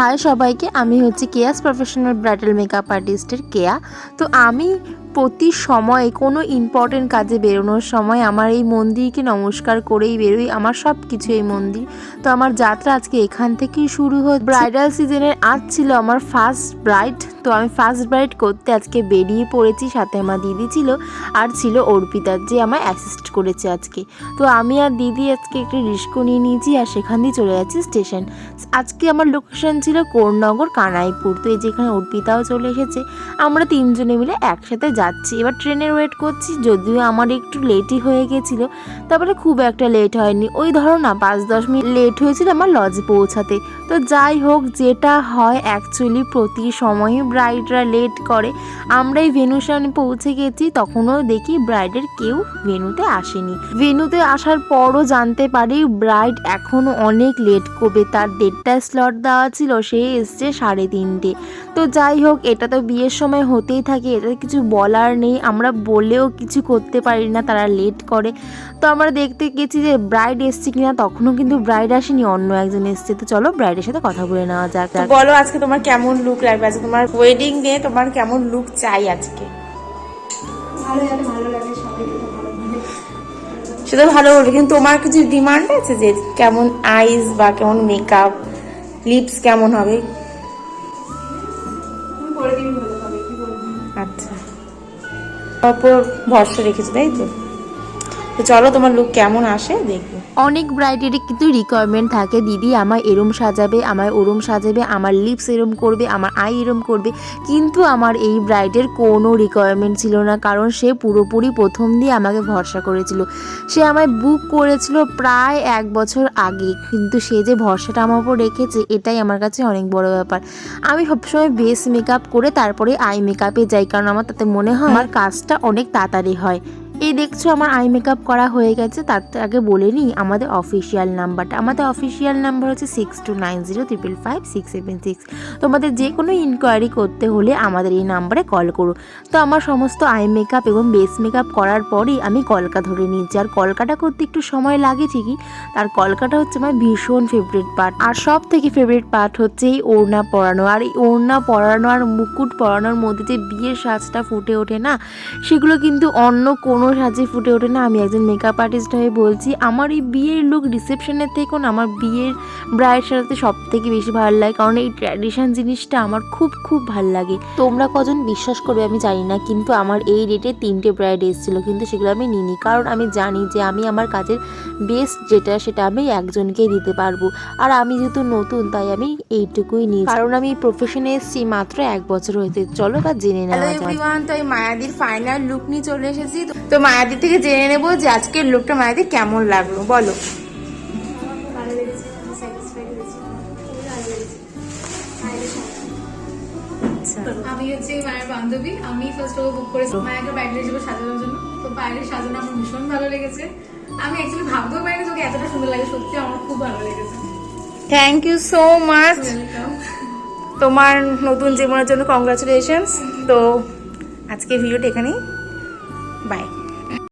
High সবাইকে, আমি হচ্ছে কেয়াস প্রফেশনাল ব্রাইডাল মেকআপ আর্টিস্টের কেয়া। তো আমি প্রতি সময় কোনো ইম্পর্টেন্ট কাজে বেরোনোর সময় আমার এই মন্দিরকে নমস্কার করেই বেরোই, আমার সব কিছু এই মন্দির। তো আমার যাত্রা আজকে এখান থেকেই শুরু হচ্ছে। ব্রাইডাল সিজনের আজ ছিল আমার ফার্স্ট ব্রাইড তো আমি ফার্স্ট ব্রাইড করতে আজকে বেরিয়ে পড়েছি, সাথে আমার দিদি ছিল আর ছিল অর্পিতা যে আমায় অ্যাসিস্ট করেছে আজকে। তো আমি আর দিদি আজকে একটি রিস্কো নিয়ে নিয়েছি আর সেখান দিয়ে চলে যাচ্ছি স্টেশন আজকে আমার লোকেশন ছিল কোরনগর, কানাইপুর। তো এই যেখানে অর্পিতাও চলে এসেছে, আমরা তিনজনে মিলে একসাথে যাচ্ছি। এবার ট্রেনের ওয়েট করছি, যদিও আমার একটু লেটই হয়ে গেছিল, তারপরে খুব একটা লেট হয়নি। ওই ধরো না পাঁচ দশ মিনিট লেট হয়েছিল আমার লজে পৌঁছাতে। তো যাই হোক, যেটা হয় অ্যাকচুয়ালি প্রতি সময়ে ব্রাইডরা লেট করে আমরা এই ভেনুর সামনে পৌঁছে গেছি, তখনও দেখি ব্রাইডের কেউ ভেনুতে আসেনি। ভেনুতে আসার পরও জানতে পারি ব্রাইড এখনও অনেক লেট করবে, তার দেড়টা স্লট দেওয়া ছিল, সে এসছে সাড়ে তিনটে। তো যাই হোক, এটা তো বিয়ের সময় হতেই থাকে এটা কিছু বলার নেই, আমরা বলেও কিছু করতে পারি না, তারা লেট করে। তো আমরা দেখতে গেছি যে ব্রাইড এসছে কিনা, তখনও কিন্তু ব্রাইড আসেনি, অন্য একজন এসছে। তো চলো ব্রাইডের সাথে কথা বলে নেওয়া যাক। বলো আজকে তোমার কেমন লুক লাগবে? আজকে তোমার ওয়েডিং ডে তোমার কেমন লুক চাই আজকে? সেটা ভালো বলবে কিন্তু তোমার কিছু ডিমান্ড আছে যে কেমন আইস বা কেমন মেকআপ লিপস কেমন হবে? আচ্ছা। অপর ভরসা রেখেছো তাই তো? তো চলো তোমার লুক কেমন আসে দেখব অনেক ব্রাইডেরই কিন্তু রিকোয়ারমেন্ট থাকে। দিদি আমায় এরম সাজাবে, আমায় ওরম সাজাবে, আমার লিপস এরম করবে, আমার আই এরম করবে। কিন্তু আমার এই ব্রাইডের কোনো রিকোয়ারমেন্ট ছিল না, কারণ সে পুরোপুরি প্রথম দিয়ে আমাকে ভরসা করেছিল। সে আমায় বুক করেছিল প্রায় এক বছর আগে, কিন্তু সে যে ভরসাটা আমার উপর রেখেছে, এটাই আমার কাছে অনেক বড় ব্যাপার। আমি সবসময় বেস মেকআপ করে তারপরে আই মেকআপে যাই, কারণ আমার তাতে মনে হয় আমার কাজটা অনেক তাড়াতাড়ি হয়। এই দেখছ আমার আই মেকআপ করা হয়ে গেছে, তার আগে বলে নিই আমাদের অফিসিয়াল নাম্বারটা আমাদের অফিসিয়াল নাম্বার হচ্ছে six two nine zero triple five six seven six তোমাদের যে কোনো ইনকোয়ারি করতে হলে আমাদের এই নাম্বারে কল করো। তো আমার সমস্ত আই মেকআপ এবং বেস মেকআপ করার পরেই আমি কলকা ধরে নিচ্ছি। আর কলকাটা করতে একটু সময় লাগে ঠিকই, তার কলকাটা হচ্ছে আমার ভীষণ ফেভারিট পার্ট আর সব থেকে ফেভারিট পার্ট হচ্ছে এই ওড়না পরানো। আর এই ওড়না পরানো আর মুকুট পরানোর মধ্যে যে বিয়ের সাজটা ফুটে ওঠে না, সেগুলো কিন্তু অন্য কোনো সাজে ফুটে ওঠে না আমি একজন মেকআপ আর্টিস্ট হয়ে বলছি আমার এই বিয়ের লুক রিসেপশনের থেকেও না আমার বিয়ের ব্রাইড সাজাতে সব থেকে বেশি ভালো লাগে কারণ এই ট্র্যাডিশন জিনিসটা আমার খুব খুব ভালো লাগে। তোমরা কজন বিশ্বাস করবে আমি জানি না কিন্তু আমার এই রেটে তিনটে ব্রাইড এসেছিল কিন্তু সেগুলো আমি নিইনি কারণ আমি জানি যে আমি আমার কাজের বেস্ট যেটা সেটা আমি একজনকেই দিতে পারব। আর আমি যেহেতু নতুন তাই আমি এইটুকুই নিই কারণ আমি প্রফেশনে এসেছি মাত্র এক বছর হয়েছে চলো বা জেনে নেওয়া যাক। তো মায়াদির ফাইনাল লুক নিয়ে চলে এসেছি। তো মায়াদির থেকে জেনে নেব যে আজকের লুকটা মায়াদির কেমন লাগল বলো। লেগেছে আমি হচ্ছে মায়ের বান্ধবী। আমি ফার্স্ট বুক করেছি। মায়াকে বাইরে সাজানোর জন্য। তো বাইরের সাজানো আমার ভীষণ ভালো লেগেছে। আমি অ্যাকচুয়ালি ভাবতেও পারিনি তোকে এতটা সুন্দর লাগে। সত্যি আমার খুব ভালো লেগেছে। থ্যাংক ইউ সো মাচ তোমার নতুন জীবনের জন্য কংগ্রাচুলেশনস তো আজকে ভিডিওটা এখানেই।